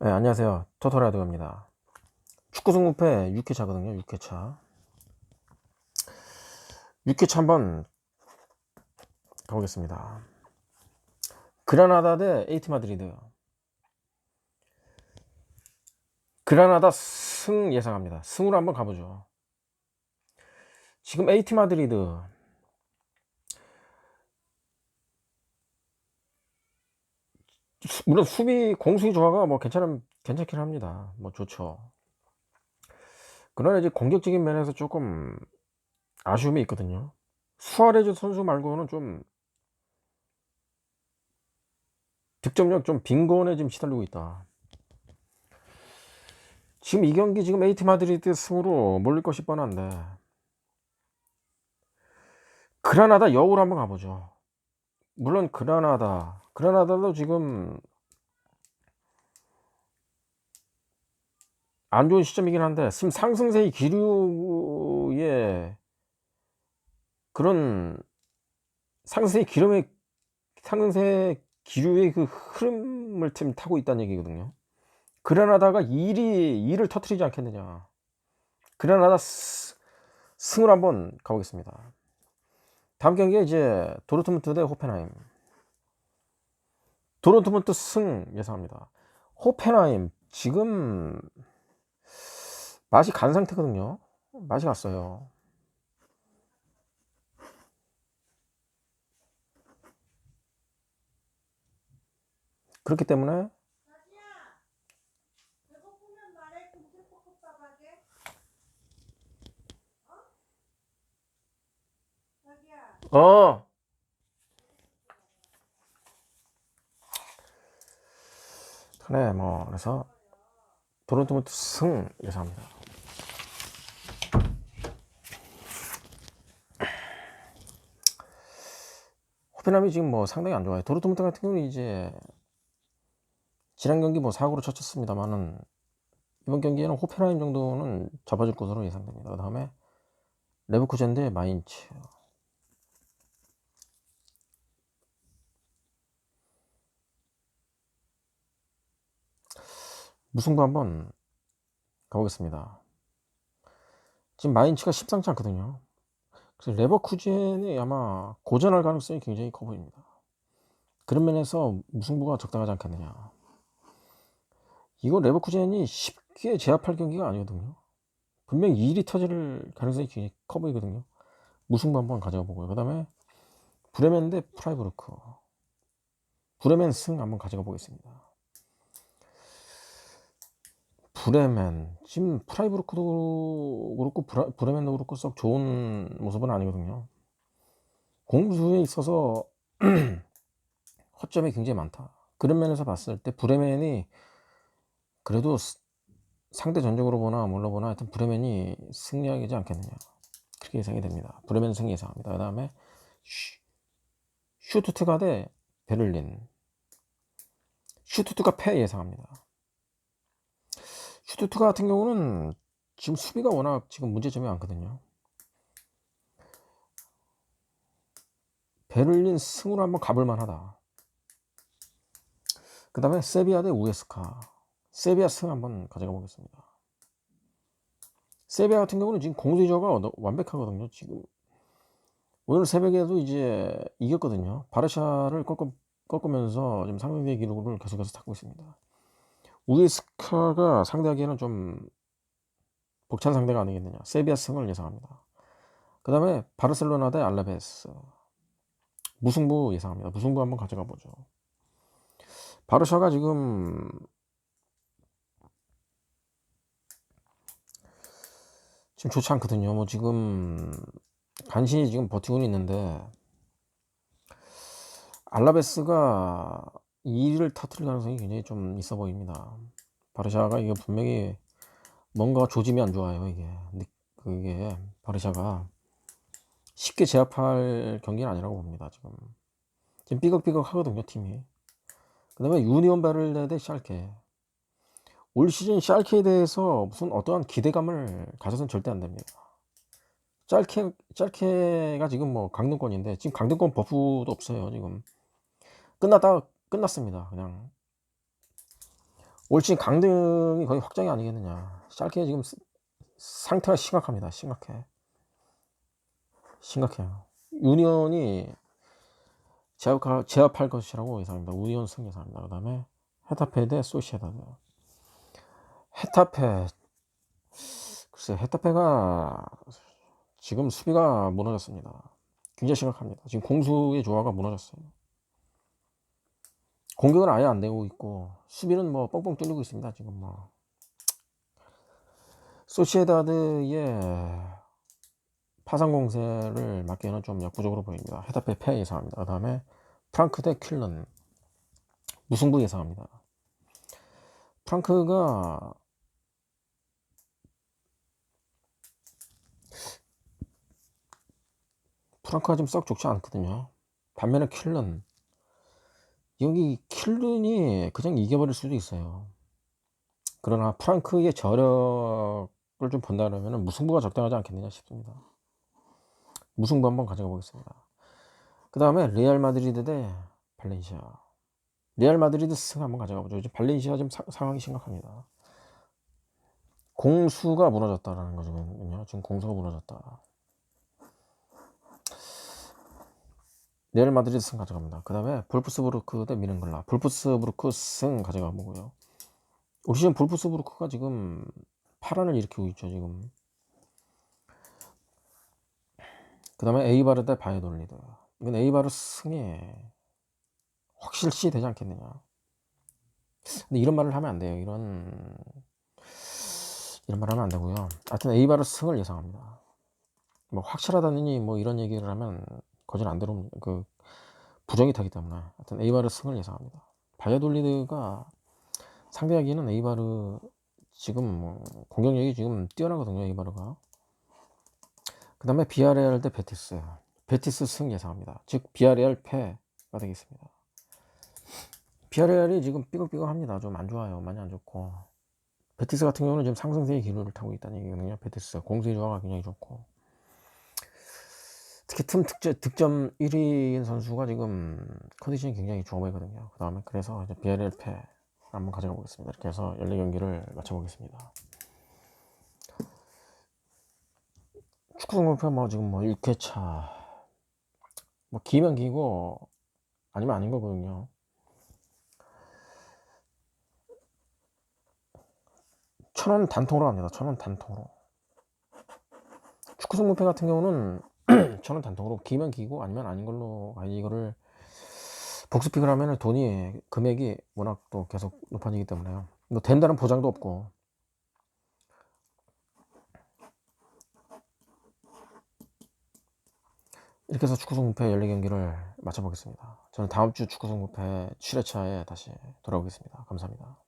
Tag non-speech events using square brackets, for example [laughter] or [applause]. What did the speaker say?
네, 안녕하세요. 토토라드입니다. 축구 승부패 6회차거든요. 6회차. 6회차 한번 가보겠습니다. 그라나다 대 에이티 마드리드. 그라나다 승 예상합니다. 승으로 한번 가보죠. 지금 에이티 마드리드 수- 물론 수비 공수비 조화가 뭐 괜찮은 괜찮긴 합니다. 뭐 좋죠. 그러나 이제 공격적인 면에서 조금 아쉬움이 있거든요. 수아레즈 선수 말고는 좀 득점력 좀 빈곤에 지금 시달리고 있다. 지금 이 경기 지금 에이티 마드리드 승으로 몰릴 것이 뻔한데 그라나다 여우로 한번 가보죠. 물론 그라나다 그라나다도 지금 안 좋은 시점이긴 한데 지금 상승세의 기류에 그런 상승세의 기름의 상승세 기류의 그 흐름을 지금 타고 있다는 얘기거든요. 그라나다가 일이 일을 터트리지 않겠느냐. 그라나다 스- 승을 한번 가보겠습니다. 다음 경기에 이제 도르트문트 대 호펜하임. 도르트문트 승 예상합니다. 호펜하임 지금 맛이 간 상태거든요. 맛이 갔어요. 그렇기 때문에 어? 그래 뭐 그래서 도르트문트 승 예상합니다. 호펜함이 지금 뭐 상당히 안 좋아요. 도르트문트 같은 경우는 이제 지난 경기 뭐 사고로 쳤었습니다만은 이번 경기에는 호펜하임 정도는 잡아줄 것으로 예상됩니다. 그 다음에 레버쿠젠 대 마인츠. 무승부 한번 가보겠습니다. 지금 마인츠가 심상치 않거든요. 그래서 레버쿠젠이 아마 고전할 가능성이 굉장히 커 보입니다. 그런 면에서 무승부가 적당하지 않겠느냐. 이거 레버쿠젠이 쉽게 제압할 경기가 아니거든요. 분명 히 일이 터질 가능성이 굉장히 커 보이거든요. 무승부 한번 가져가 보고요. 그 다음에 브레멘 대 프라이브르크. 브레멘 승 한번 가져가 보겠습니다. 브레멘 지금 프라이브르크도 그렇고 브라, 브레멘도 그렇고 썩 좋은 모습은 아니거든요. 공수에 있어서 [clears throat] 허점이 굉장히 많다. 그런 면에서 봤을 때 브레멘이 그래도 스- 상대 전적으로 보나 뭘로 보나 하여튼 브레멘이 승리하지 않겠느냐. 그렇게 예상이 됩니다. 브레멘 승리 예상합니다. 그 다음에 슈투트가 대 베를린. 슈투트가 패 예상합니다. 슈투트 같은 경우는 지금 수비가 워낙 지금 문제점이 많거든요. 베를린 승으로 한번 가볼 만하다. 그 다음에 세비야 대 우에스카. 세비야 승 한번 가져가 보겠습니다. 세비야 같은 경우는 지금 공수조가 완벽하거든요. 지금 오늘 새벽에도 이제 이겼거든요. 바르샤를 꺾으, 꺾으면서 지금 상대 기록을 계속해서 닦고 있습니다. 우에스카가 상대하기에는 좀 벅찬 상대가 아니겠느냐. 세비야 승을 예상합니다. 그 다음에 바르셀로나 대 알라베스. 무승부 예상합니다. 무승부 한번 가져가 보죠. 바르샤가 지금 지금 좋지 않거든요. 뭐 지금 간신히 지금 버티고는 있는데 알라베스가 이 일을 터뜨릴 가능성이 굉장히 좀 있어 보입니다. 바르샤가 이게 분명히 뭔가 조짐이 안 좋아요. 이게 그게 바르샤가 쉽게 제압할 경기는 아니라고 봅니다. 지금 지금 삐걱삐걱 하거든요. 팀이. 그 다음에 유니온 베를레 대 샬케. 올 시즌 샬케에 대해서 무슨 어떠한 기대감을 가져서는 절대 안 됩니다. 짤케, 짤케가 지금 뭐 강등권인데, 지금 강등권 버프도 없어요, 지금. 끝났다, 끝났습니다, 그냥. 올 시즌 강등이 거의 확정이 아니겠느냐. 샬케 지금 스- 상태가 심각합니다. 심각해. 심각해요. 유니온이 제압할, 제압할 것이라고 예상합니다. 우니온 승 예상합니다. 그 다음에 헤타페 대 소시에다드. 헤타페 글쎄 헤타페가 지금 수비가 무너졌습니다. 굉장히 심각합니다. 지금 공수의 조화가 무너졌어요. 공격은 아예 안 되고 있고 수비는 뭐 뻥뻥 뚫리고 있습니다. 지금 뭐 소시에다드의 파상 공세를 막기에는 좀 역부족으로 보입니다. 헤타페 패 예상합니다. 그 다음에 프랑크 대 킬런 무승부 예상합니다. 프랑크가 프랑크가 좀 썩 좋지 않거든요. 반면에 킬런 여기 킬런이 그냥 이겨버릴 수도 있어요. 그러나 프랑크의 저력을 좀 본다면 무승부가 적당하지 않겠느냐 싶습니다. 무승부 한번 가져가 보겠습니다. 그 다음에 레알 마드리드 대 발렌시아. 레알 마드리드 승 한번 가져가 보죠. 이제 발렌시아 지금 사- 상황이 심각합니다. 공수가 무너졌다라는 거거든요. 지금 공수가 무너졌다. 레알 마드리드 승 가져갑니다. 그 다음에 볼프스부르크 대 미넨글라. 볼프스부르크 승 가져가 보고요. 올 시즌 볼프스부르크가 지금 파란을 일으키고 있죠. 지금. 그 다음에 에이바르 대 바이돌리드. 이건 에이바르 승이 확실시 되지 않겠느냐. 근데 이런 말을 하면 안 돼요. 이런 이런 말 하면 안 되고요. 하여튼 에이바르 승을 예상합니다. 뭐 확실하다느니 뭐 이런 얘기를 하면 거진 안 들어옵니다. 그 부정이 되기 때문에 하여튼 에이바르 승을 예상합니다. 바이돌리드가 상대하기에는 에이바르 지금 뭐 공격력이 지금 뛰어나거든요. 에이바르가. 그 다음에 비아레알 대 베티스. 베티스 승 예상합니다. 즉 비아레알 패가 되겠습니다. 비아레알이 지금 삐걱삐걱합니다. 좀 안 좋아요. 많이 안 좋고. 베티스 같은 경우는 지금 상승세의 기류를 타고 있다는 얘기거든요. 베티스 공수의 조화가 굉장히 좋고. 특히 틈 득점, 득점 1위인 선수가 지금 컨디션이 굉장히 좋아 보이거든요. 그 다음에 그래서 이제 비아레알 패 한번 가져가 보겠습니다. 이렇게 해서 14경기를 마쳐보겠습니다. 축구 성공표 뭐 지금 뭐 6회차 뭐 기면 기고 아니면 아닌 거거든요. 천원 단통으로 합니다. 천원 단통으로. 축구 성공표 같은 경우는 [clears throat] 천원 단통으로 기면 기고 아니면 아닌 걸로 아니 이거를 복수픽을 하면 돈이 금액이 워낙 또 계속 높아지기 때문에요. 뭐 된다는 보장도 없고 이렇게 해서 축구승부패 14경기를 마쳐보겠습니다. 저는 다음 주 축구승부패 7회차에 다시 돌아오겠습니다. 감사합니다.